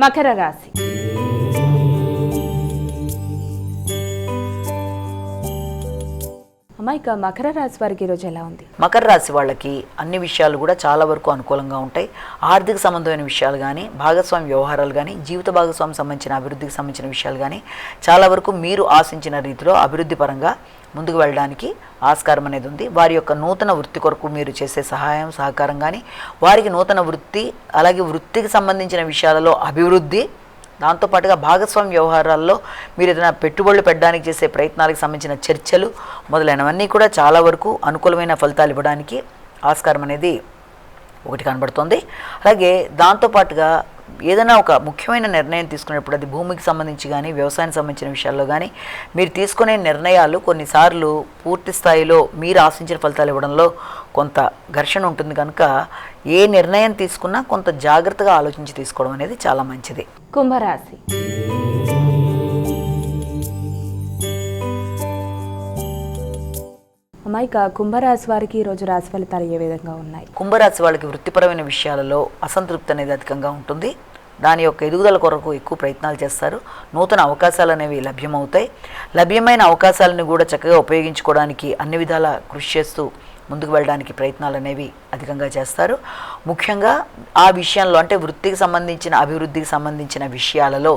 మకర రాశి అమ్మా ఇక మకర రాశి వారికి ఈరోజు ఎలా ఉంది? మకర రాశి వాళ్ళకి అన్ని విషయాలు కూడా చాలా వరకు అనుకూలంగా ఉంటాయి. ఆర్థిక సంబంధమైన విషయాలు కానీ భాగస్వామి వ్యవహారాలు కానీ జీవిత భాగస్వామి సంబంధించిన అభివృద్ధికి సంబంధించిన విషయాలు కానీ చాలా వరకు మీరు ఆశించిన రీతిలో అభివృద్ధి పరంగా ముందుకు వెళ్ళడానికి ఆస్కారం అనేది ఉంది. వారి యొక్క నూతన వృత్తి కొరకు మీరు చేసే సహాయం సహకారం కానీ వారికి నూతన వృత్తి అలాగే వృత్తికి సంబంధించిన విషయాలలో అభివృద్ధి దాంతోపాటుగా భాగస్వామ్య వ్యవహారాల్లో మీరు ఏదైనా పెట్టుబడులు పెట్టడానికి చేసే ప్రయత్నాలకు సంబంధించిన చర్చలు మొదలైనవన్నీ కూడా చాలా వరకు అనుకూలమైన ఫలితాలు ఇవ్వడానికి ఆస్కారం అనేది ఒకటి కనబడుతుంది. అలాగే దాంతోపాటుగా ఏదైనా ఒక ముఖ్యమైన నిర్ణయం తీసుకునేటప్పుడు అది భూమికి సంబంధించి కానీ వ్యవసాయానికి సంబంధించిన విషయాల్లో కానీ మీరు తీసుకునే నిర్ణయాలు కొన్నిసార్లు పూర్తి స్థాయిలో మీరు ఆశించిన ఫలితాలు ఇవ్వడంలో కొంత ఘర్షణ ఉంటుంది కనుక ఏ నిర్ణయం తీసుకున్నా కొంత జాగ్రత్తగా ఆలోచించి తీసుకోవడం అనేది చాలా మంచిది. కుంభరాశి. అమ్మా ఇక కుంభరాశి వారికి ఈరోజు రాశి ఫలితాలు ఏ విధంగా ఉన్నాయి? కుంభరాశి వాళ్ళకి వృత్తిపరమైన విషయాలలో అసంతృప్తి అనేది అధికంగా ఉంటుంది. దాని యొక్క ఎదుగుదల కొరకు ఎక్కువ ప్రయత్నాలు చేస్తారు. నూతన అవకాశాలు అనేవి లభ్యమవుతాయి. లభ్యమైన అవకాశాలను కూడా చక్కగా ఉపయోగించుకోవడానికి అన్ని విధాల కృషి చేస్తూ ముందుకు వెళ్ళడానికి ప్రయత్నాలు అనేవి అధికంగా చేస్తారు. ముఖ్యంగా ఆ విషయంలో అంటే వృత్తికి సంబంధించిన అభివృద్ధికి సంబంధించిన విషయాలలో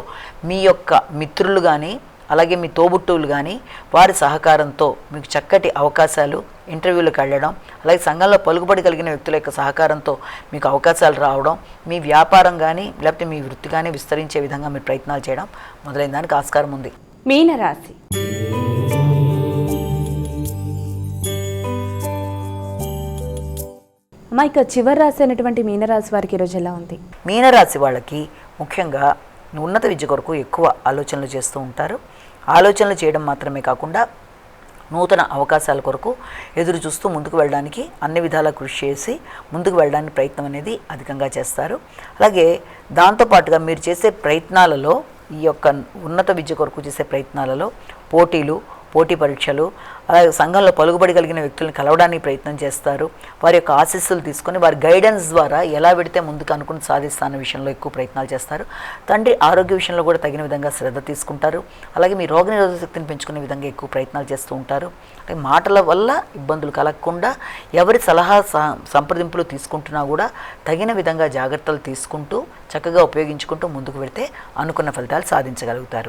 మీ యొక్క మిత్రులు కానీ అలాగే మీ తోబుట్టువులు కానీ వారి సహకారంతో మీకు చక్కటి అవకాశాలు ఇంటర్వ్యూలకు వెళ్ళడం అలాగే సంఘంలో పలుకుబడి కలిగిన వ్యక్తుల యొక్క సహకారంతో మీకు అవకాశాలు రావడం మీ వ్యాపారం కానీ లేకపోతే మీ వృత్తి కానీ విస్తరించే విధంగా మీరు ప్రయత్నాలు చేయడం మొదలైన దానికి ఆస్కారం ఉంది. మీనరాశి. అమ్మా ఇక చివరి రాశి అయినటువంటి మీనరాశి వారికి ఈరోజు ఎలా ఉంది? మీనరాశి వాళ్ళకి ముఖ్యంగా ఉన్నత విద్య కొరకు ఎక్కువ ఆలోచనలు చేస్తూ ఉంటారు. ఆలోచనలు చేయడం మాత్రమే కాకుండా నూతన అవకాశాల కొరకు ఎదురు చూస్తూ ముందుకు వెళ్ళడానికి అన్ని విధాల కృషి చేసి ముందుకు వెళ్ళడానికి ప్రయత్నం అనేది అధికంగా చేస్తారు. అలాగే దాంతోపాటుగా మీరు చేసే ప్రయత్నాలలో ఈ యొక్క ఉన్నత విద్య కొరకు చేసే ప్రయత్నాలలో పోటీలు పోటీ పరీక్షలు అలాగే సంఘంలో పలుకుబడి కలిగిన వ్యక్తులను కలవడానికి ప్రయత్నం చేస్తారు. వారి యొక్క ఆశీస్సులు తీసుకొని వారి గైడెన్స్ ద్వారా ఎలా పెడితే ముందుకు అనుకుని సాధిస్తాన విషయంలో ఎక్కువ ప్రయత్నాలు చేస్తారు. తండ్రి ఆరోగ్య విషయంలో కూడా తగిన విధంగా శ్రద్ధ తీసుకుంటారు. అలాగే మీ రోగనిరోధక శక్తిని పెంచుకునే విధంగా ఎక్కువ ప్రయత్నాలు చేస్తూ ఉంటారు. అలాగే మాటల వల్ల ఇబ్బందులు కలగకుండా ఎవరి సలహా సంప్రదింపులు తీసుకుంటున్నా కూడా తగిన విధంగా జాగ్రత్తలు తీసుకుంటూ చక్కగా ఉపయోగించుకుంటూ ముందుకు వెళితే అనుకున్న ఫలితాలు సాధించగలుగుతారు.